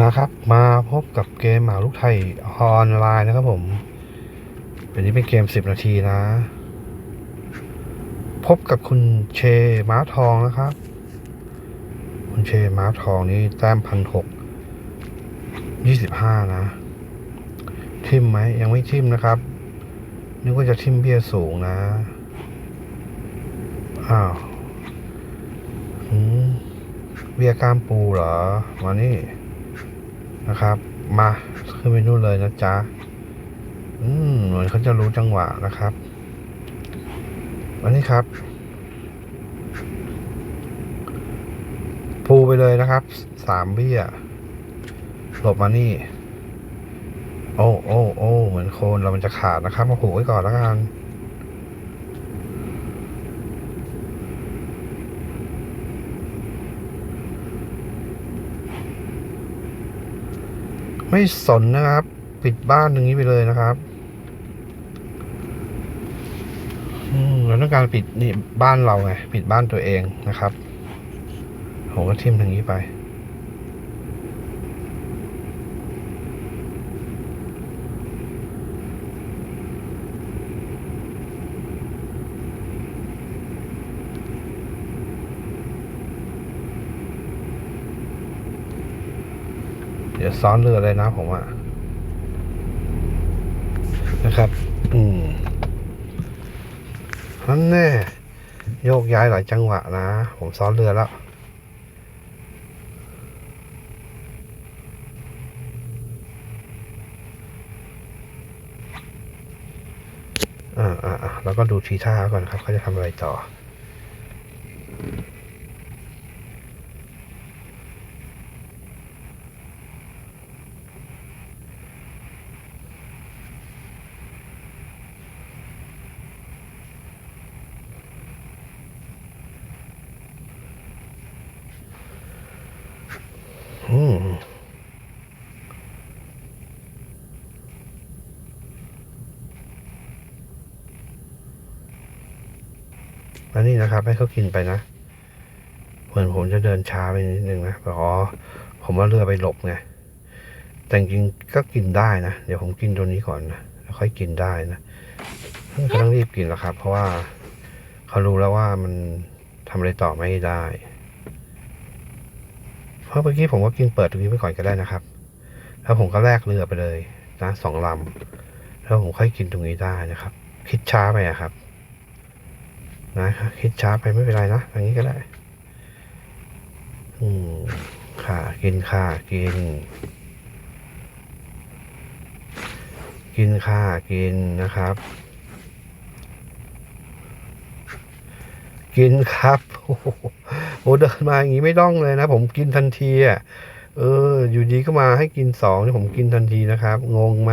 มาครับ มาพบกับเกมหมาลูกไทยออนไลน์นะครับผมเป็นนี้เป็นเกมสิบนาทีนะ พบกับคุณเชม้าทองนะครับ คุณเชม้าทองนี่แต้มพันหกยี่สิบห้านะ ทิมไหมยังไม่ทิมนะครับ นึกว่าจะทิมเบี้ยสูงนะ อ้าวอืมเบี้ยกล้ามปูเหรอ มานี่ นะครับ มาขึ้นไปนู่นเลยนะจ๊ะอืมเหมือนเขาจะรู้จังหวะนะครับอันนี้ครับ ปูไปเลยนะครับ สามเบี้ย หลบมานี่ โอ้โอ้โอ้เหมือนโคนเรามันจะขาดนะครับมาผูกไว้ก่อนแล้วกัน ไม่สนนะครับ ปิดบ้านตรงนี้ไปเลยนะครับเราต้องการปิดนี่บ้านเราไงปิดบ้านตัวเองนะครับผมก็ทิมทางนี้ไป เดี๋ยวซ้อนเรือเลยนะผมอะนะครับ อืมนั่นแน่โยกย้ายหลายจังหวะนะ ผมซ้อนเรือแล้วอ่าอ่าอ่าแล้วก็ดูทีท่าก่อนครับเขาจะทำอะไรต่อมอั นนี้นะครับ ให้เขากินไปนะ เหมือนผมจะเดินช้าไปนิดนึงนะแต่อ๋อผมว่าเรือไปหลบไง แต่จริงก็กินได้นะ เดี๋ยวผมกินตัวนี้ก่อนนะแล้วค่อยกินได้นะก็ต้องรีบกินแล้วครับ เพราะว่าเขารู้แล้วว่ามันทำอะไรต่อไม่ได้ เพราะเมื่อกี้ผมก็กินเปิดตรงนี้ไปก่อนก็ได้นะครับ แล้วผมก็แลกเรือไปเลยนะสองลำแล้วผมค่อยกินตรงนี้ได้นะครับ คิดช้าไปอะครับ นะคิดช้าไปไม่เป็นไรนะอย่างนี้ก็ได้อืมค่ะกินค่ะกิน กินค่ะกินนะครับ กินครับโอ้โหโอ้เดินมาอย่างนี้ไม่ต้องเลยนะ ผมกินทันทีอะเออ อยู่ดีก็มาให้กินสองนี่ผมกินทันทีนะครับ งงไหม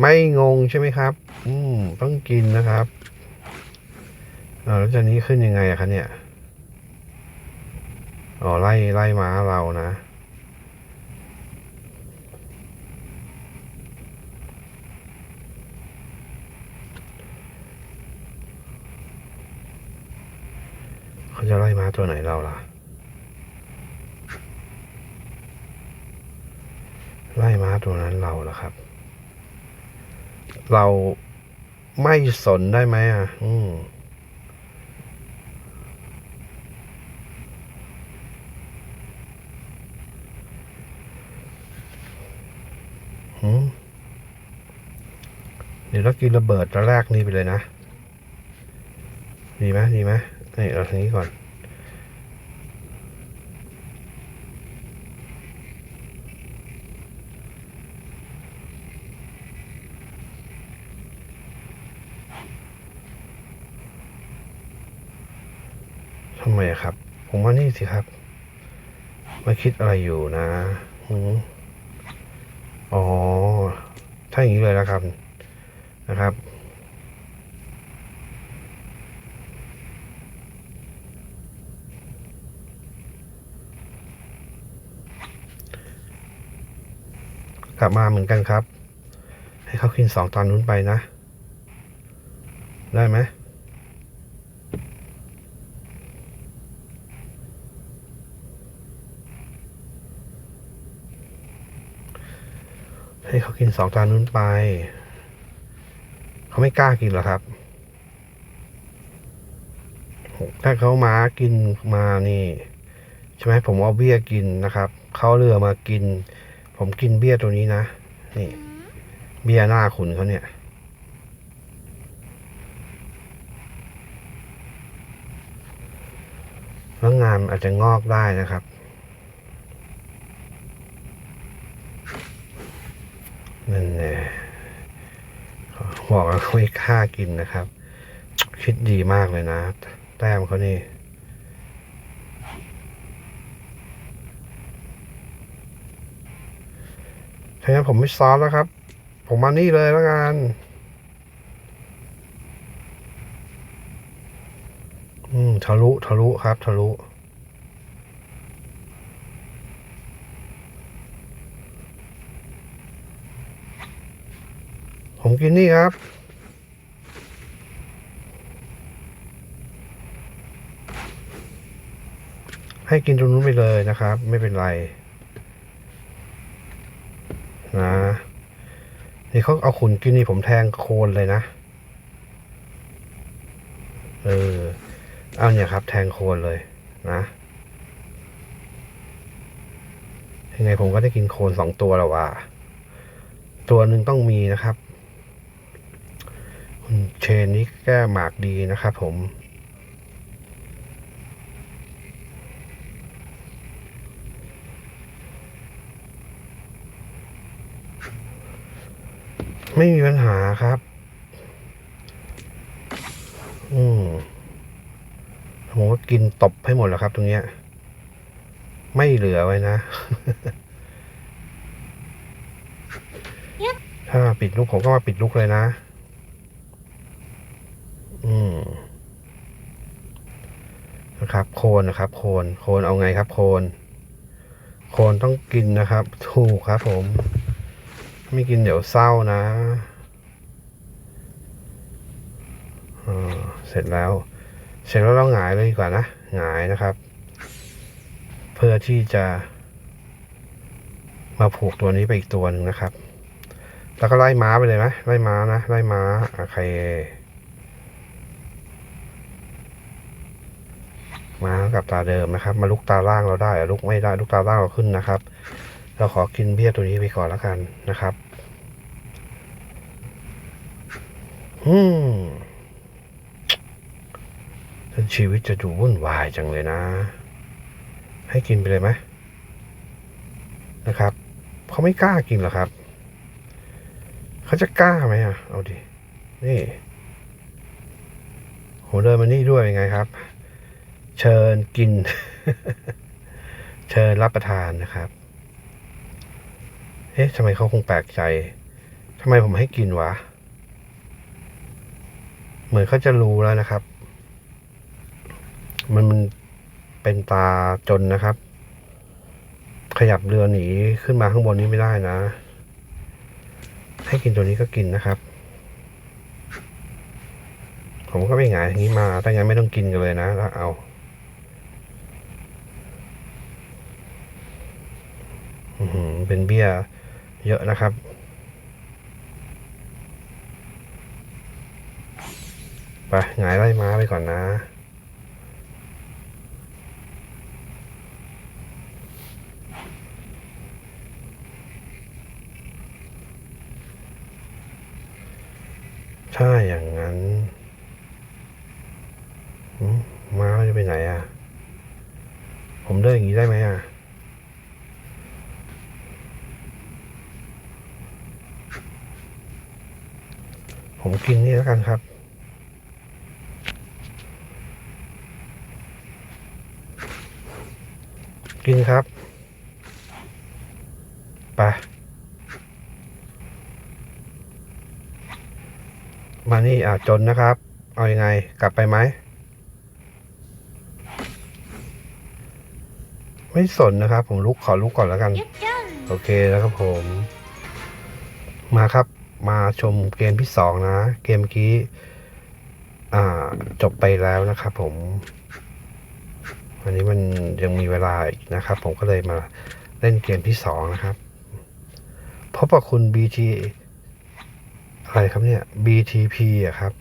ไม่งงใช่ไหมครับ อืมต้องกินนะครับ อาแล้วจะนี้ขึ้นยังไงอะคะเนี่ย อ๋อไล่ไล่ม้าเรานะ เขาจะไล่ม้าตัวไหนเราล่ะ ไล่ม้าตัวนั้นเราล่ะครับ เราไม่สนได้ไหมอะ อืม หืม เดี๋ยวเรากินระเบิดตอนแรกนี่ไปเลยนะ ดีไหมดีไหมนี่เอาทางนี้ก่อน ทำไมครับ ผมว่านี่สิครับ มาคิดอะไรอยู่นะอ๋อ ถ้าอย่างนี้เลยนะครับ นะครับ กลับมาเหมือนกันครับ ให้เขากินสองตอนนู้นไปนะ ได้ไหมให้เขากินสองจานนู้นไป เขาไม่กล้ากินหรอกครับ ถ้าเขามากินมานี่ใช่ไหมผมเอาเบี้ยกินนะครับ เขาเรือมากิน ผมกินเบี้ยตัวนี้นะ นี่ เบี้ยหน้าขุนเขาเนี่ยแล้วงานอาจจะงอกได้นะครับ นั่นแน่บ อกว่าเขาไม่กล้ากินนะครับ คิดดีมากเลยนะ แต้มเขานี่ถ้างั้นผมไม่ซ้อนแล้วครับ ผมมานี่เลยแล้วกันอืมทะลุทะลุครับ ทะลุ พินนี่ครับ ให้กินตรงนู้นไปเลยนะครับ ไม่เป็นไร นะ นี่เขาเอาขุนกินนี่ผมแทงโคนเลยนะ เออ เอาเนี่ยครับ แทงโคนเลยนะยังไงผมก็ได้กินโคนสองตัวแล้วว่าตัวหนึ่งต้องมีนะครับ เชนนี่แก้หมากดีนะครับผมไม่มีปัญหาครับ อืมผมก็กินตบให้หมดแล้วครับ ตรงเนี้ย ไม่เหลือไว้นะ ถ้าปิดลูกผมก็มาปิดลูกเลยนะ อืมนะครับ โคนนะครับ โคน โคนเอาไงครับ โคน โคนต้องกินนะครับ ถูกครับ ผม ไม่กินเดี๋ยวเศร้านะอ่าเสร็จแล้ว เสร็จแล้วเราหงายเลยดีกว่านะหงายนะครับ เพื่อที่จะมาผูกตัวนี้ไปอีกตัวหนึ่งนะครับ แล้วก็ไล่ม้าไปเลยไหมไล่ม้านะ ไล่ม้า โอเค มากับตาเดิมนะครับ มาลุกตาล่างเราได้ลุกไม่ได้ลุกตาล่างเราขึ้นนะครับ เราขอกินเบี้ยตัวนี้ไปก่อนแล้วกันนะครับอืมชีวิตจะดูวุ่นวายจังเลยนะ ให้กินไปเลยไหมนะครับเขาไม่กล้ากินหรอครับเขาจะกล้าไหมอะ เอาดิ นี่ผมเดินมานี่ด้วยเป็นไงครับ เชิญกิน เชิญรับประทานนะครับ เอ๊ะทำไมเขาคงแปลกใจทำไมผมให้กินวะ เหมือนเขาจะรู้แล้วนะครับ มันมันเป็นตาจนนะครับ ขยับเรือหนีขึ้นมาข้างบนนี้ไม่ได้นะ ให้กินตัวนี้ก็กินนะครับ ผมก็ไม่หงายอย่างนี้มาถ้างั้นไม่ต้องกินกันเลยนะแล้วเอา อื้อหือ เป็นเบี้ยเยอะนะครับ ไปหงายไล่ม้าไปก่อนนะ ถ้าอย่างนั้นมม้าจะไปไหนอะ ผมเดินอย่างนี้ได้ไหมอะ ผมกินนี่แล้วกันครับ กินครับไปมานี่อะจนนะครับ เอาอยัางไงกลับไปไหม ไม่สนนะครับ ผมลุกขอลุกก่อนแล้วกัน Yep, done. โอเคแล้วครับผม มาครับ มาชมเกมที่สองนะ เกมเมื่อกี้จบไปแล้วนะครับผมอันนี้มันยังมีเวลาอีกนะครับ ผมก็เลยมาเล่นเกมที่สองนะครับพบกับคุณ BT อะไรครับเนี่ย BTP อะครับ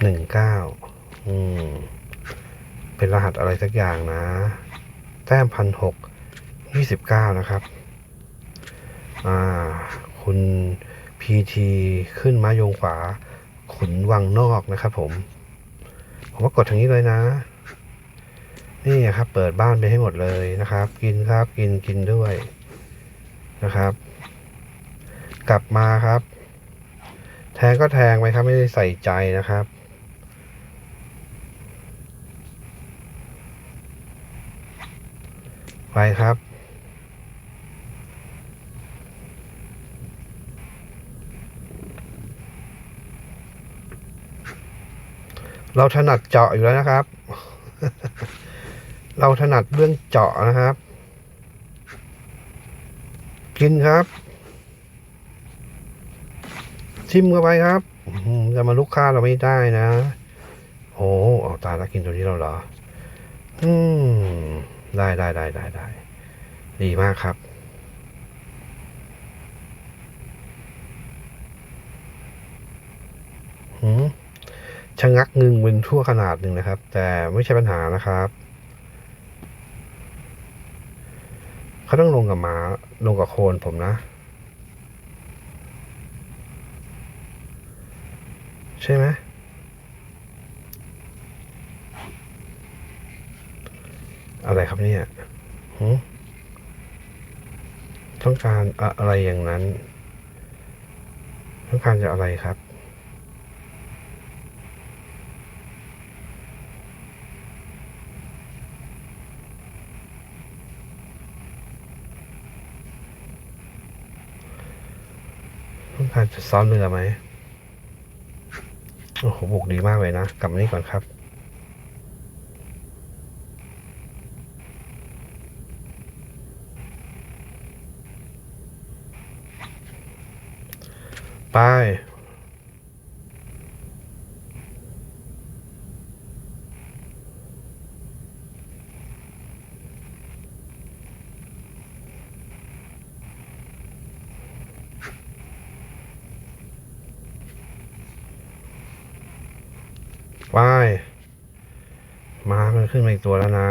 หนึ่งเก้าอืม เป็นรหัสอะไรสักอย่างนะ แต้มพันหกยี่สิบเก้านะครับ อ่า คุณ PT ขึ้นมาโยงขวา ขุนวังนอกนะครับผม ผมก็กดทางนี้เลยนะ นี่ครับ เปิดบ้านไปให้หมดเลยนะครับ กินครับกินกินด้วยนะครับ กลับมาครับ แทงก็แทงไปครับไม่ได้ใส่ใจนะครับไปครับ เราถนัดเจาะอยู่แล้วนะครับ เราถนัดเรื่องเจาะนะครับ กินครับ ชิมเข้าไปครับจะมาลุกค้าเราไม่ได้นะ โอ้เอาตาแล้วกินตัวนี้เราเหรอ อืม ได้ได้ได้ได้ได้ ดีมากครับ หืม ชะงักงึงเป็นทั่วขนาดหนึ่งนะครับ แต่ไม่ใช่ปัญหานะครับเขาต้องลงกับหมาลงกับโคนผมนะ ใช่ไหมอะไรครับเนี่ยต้องการอะไรอย่างนั้น ต้องการจะอะไรครับ ต้องการจะ ซ้อมเรือไหมโอ้โหบุกดีมากเลยนะ กลับมานี่ก่อนครับ ไปไป มามัน ขึ้นมาอีกตัวแล้วนะ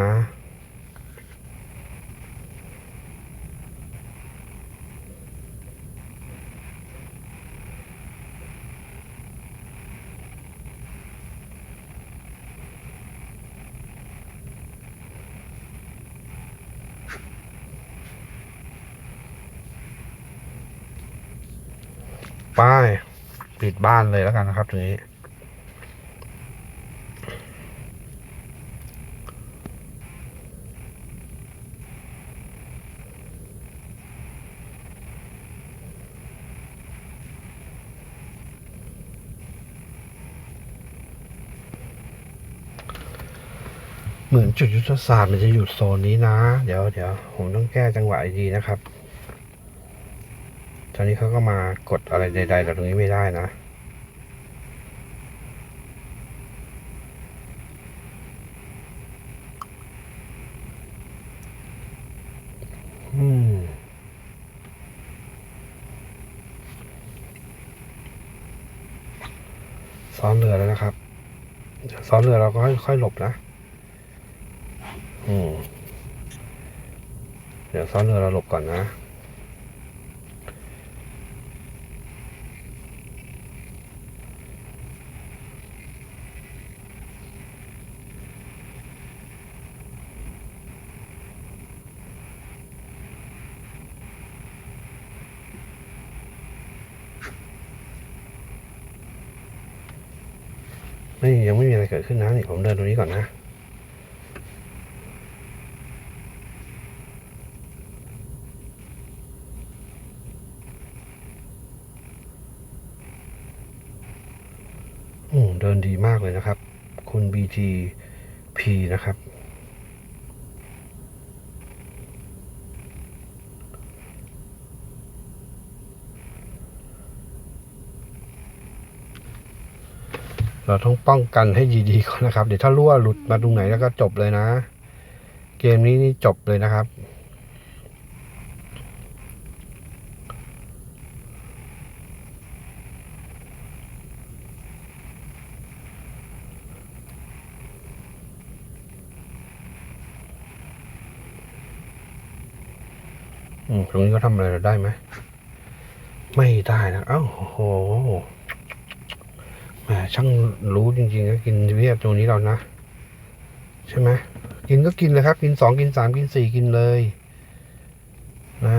ไปปิดบ้านเลยแล้วกันนะครับทีนี้ จุดยุทธศาสตร์มันจะอยู่โซนนี้นะ เดี๋ยวเดี๋ยวผมต้องแก้จังหวะดีนะครับ ตอนนี้เขาก็มากดอะไรใดๆแต่ตรงนี้ไม่ได้นะ อืมซ้อนเรือแล้วนะครับซ้อนเรือเราก็ค่อยๆหลบนะ เดี๋ยวซ้อนเรือเราหลบก่อนนะไม่ยังไม่มีอะไรเกิดขึ้นนะนี่ผมเดินตรงนี้ก่อนนะ อืมเดีมากเลยนะครับ คุณ BTP นะครับ เราต้องป้องกันให้ดีๆก่อนนะครับ เดี๋ยวถ้ารั่วหลุดมาตรงไหนแล้วก็จบเลยนะ เกมนี้นี่จบเลยนะครับ ตรงนี้ก็ทำอะไรได้ไหม ไม่ได้นะเอ้าโอ้โหแหมช่างรู้จริงๆก็กินเวียดตรงนี้เรานะ ใช่ไหมกินก็กินเลยครับ กินสองกินสามกินสี่กินเลย นะ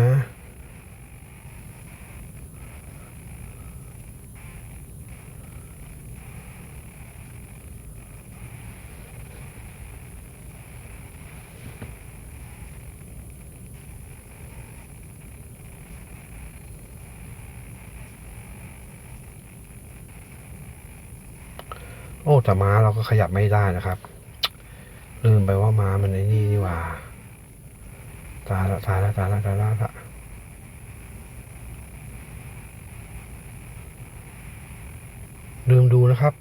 โอ้แต่ม้าเราก็ขยับไม่ได้นะครับ ลืมไปว่าม้ามันไอ้นี่นี่ว่า ตายละตายละตายละตายละละลืมดูนะครับ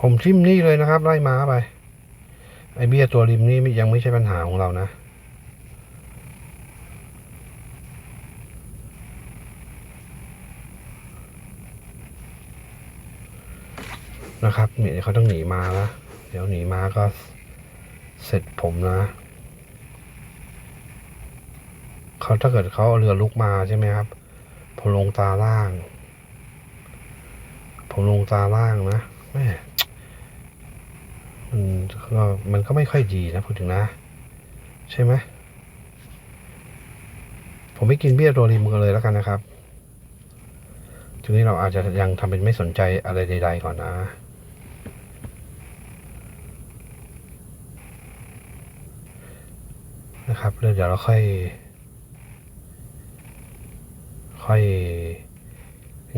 ผมทิมนี่เลยนะครับ ไล่ม้าไป ไอเบี้ยตัวริมนี่ยังไม่ใช่ปัญหาของเรานะ นะครับเนี่ยเขาต้องหนีมาแล้วเดี๋ยวหนีมาก็เสร็จผมนะเขาถ้าเกิดเขาเรือลุกมาใช่ไหมครับผมลงตาล่าง ผมลงตาล่างนะแม่มันก็มันก็ไม่ค่อยดีนะพูดถึงนะ ใช่ไหมผมไม่กินเบี้ยตัวริมกันเลยแล้วกันนะครับทีนี้เราอาจจะยังทำเป็นไม่สนใจอะไรใดๆก่อนนะ นะครับแล้วเดี๋ยวเราค่อย ค่อย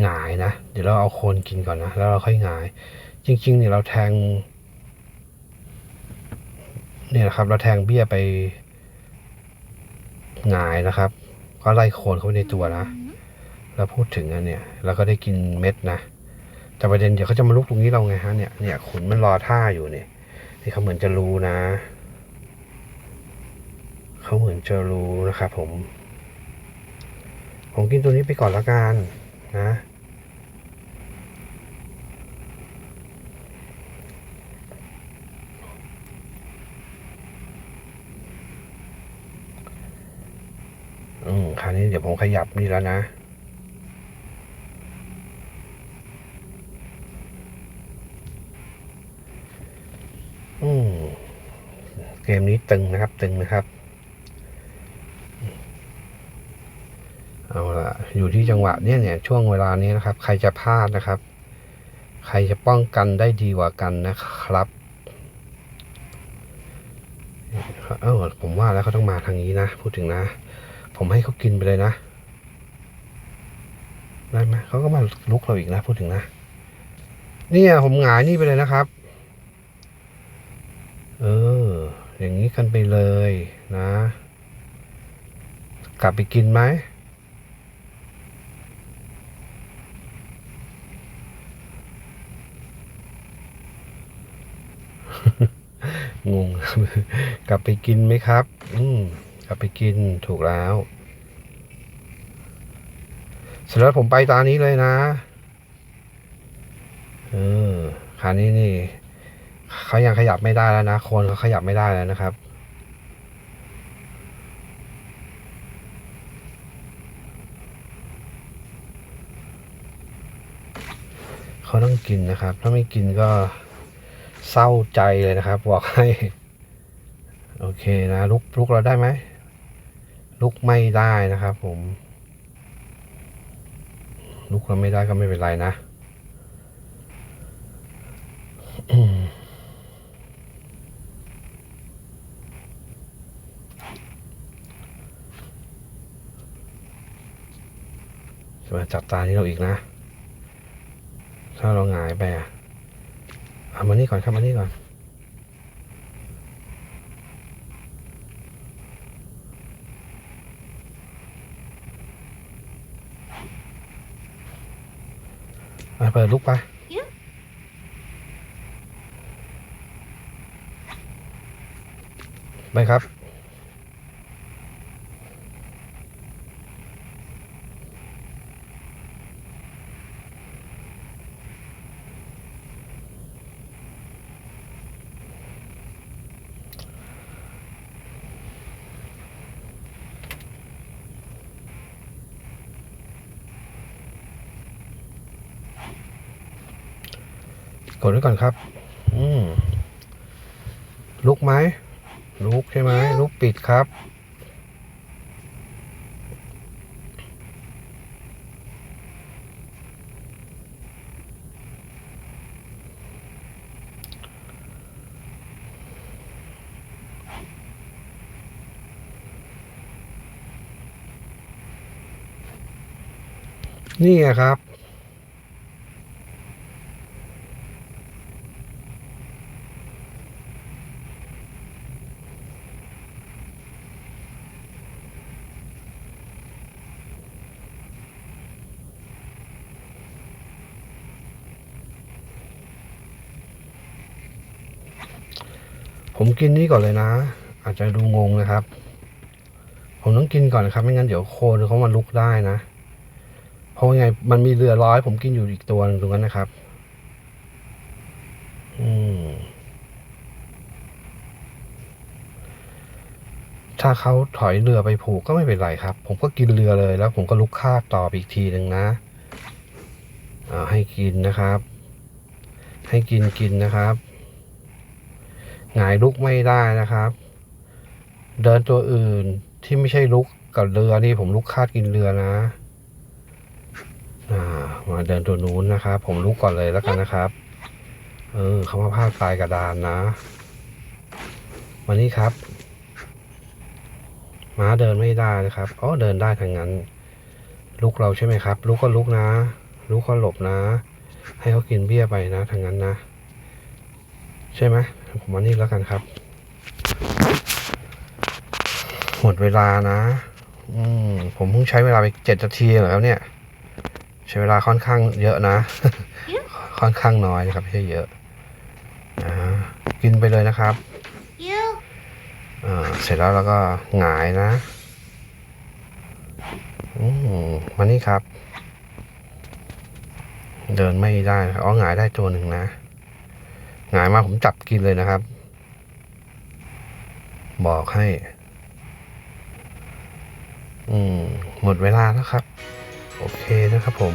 หงายนะ เดี๋ยวเราเอาโคนกินก่อนนะ แล้วเราค่อยหงาย จริง ๆ เนี่ยเราแทง เนี่ยนะครับ เราแทงเบี้ยไปหงายนะครับ ก็ไล่โคนเข้าไปในตัวนะแล้วพูดถึงอันเนี่ยเราก็ได้กินเม็ดนะแต่ประเด็นเดี๋ยวเขาจะมาลุกตรงนี้เราไงฮะเนี่ยเนี่ยขุนมันรอท่าอยู่เนี่ยนี่เขาเหมือนจะรู้นะ เขาเหมือนจะรู้นะครับผม ผมกินตัวนี้ไปก่อนละกันนะอืมคราวนี้เดี๋ยวผมขยับนี่แล้วนะอืมเกมนี้ตึงนะครับ ตึงนะครับ เอาละ อยู่ที่จังหวะเนี้ยเนี่ยช่วงเวลานี้นะครับ ใครจะพลาดนะครับ ใครจะป้องกันได้ดีกว่ากันนะครับเออผมว่าแล้วเขาต้องมาทางนี้นะ พูดถึงนะ ผมให้เขากินไปเลยนะได้ไหมเขาก็มาลุกเราอีกนะพูดถึงนะเนี่ยผมหงายนี่ไปเลยนะครับ เออ อย่างนี้กันไปเลยนะ กลับไปกินไหม งง กลับไปกินไหมครับ อืมกลับไปกินถูกแล้วเสร็จแล้วผมไปตานี้เลยนะเออคราวนี้นี่เขายังขยับไม่ได้แล้วนะคนเขาขยับไม่ได้แล้วนะครับเขาต้องกินนะครับ ถ้าไม่กินก็ เศร้าใจเลยนะครับ บอกให้ โอเคนะลุกลุกเราได้ไหมลุกไม่ได้นะครับ ผม ลุกเราไม่ได้ก็ไม่เป็นไรนะจะมาจับตาที่เราอีกนะ ถ้าเราหงายไปอะ เอามานี่ก่อนครับมานี่ก่อนไปเปิดลุกไปไปครับ กดไว้ก่อนครับ อืมลุกไหมลุกใช่ไหมลุกปิดครับ นี่ไงครับ ผม กินนี่ก่อนเลยนะ อาจจะดูงงนะครับ ผมต้องกินก่อนนะครับ ไม่งั้นเดี๋ยวโคนเขามาลุกได้นะ เพราะไงมันมีเรือร้อย ผมกินอยู่อีกตัวหนึงตรงนั้นนะครับ อืมถ้าเขาถอยเรือไปผูกก็ไม่เป็นไรครับ ผมก็กินเรือเลยแล้วผมก็ลุกคาบต่อไปอีกทีหนึ่งนะอ่าให้กินนะครับ ให้กินกินนะครับ หงายลุกไม่ได้นะครับ เดินตัวอื่นที่ไม่ใช่ลุกกับเรือนี่ผมลุกคาดกินเรือนะอ่ามาเดินตัวนู้นนะครับ ผมลุกก่อนเลยแล้วกันนะครับ เออเขามาพาดปลายกระดานนะมานี่ครับม้าเดินไม่ได้นะครับอ๋อเดินได้ทางนั้น ลุกเราใช่ไหมครับ ลุกก็ลุกนะ ลุกก็หลบนะ ให้เขากินเบี้ยไปนะทางนั้นนะ ใช่ไหมผมมานี่แล้วกันครับ หมดเวลานะ อืมผมเพิ่งใช้เวลาไปเจ็ดนาทีเหรอครับเนี่ย ใช้เวลาค่อนข้างเยอะนะ ค่อนข้างน้อยนะครับไม่ใช่เยอะอ่ากินไปเลยนะครับ You อ่าเสร็จแล้วเราก็หงายนะอืมมานี่ครับ เดินไม่ได้นะครับอ๋อหงายได้ตัวหนึ่งนะ หงายมาผมจับกินเลยนะครับ บอกให้ อืม หมดเวลาแล้วครับ โอเคนะครับผม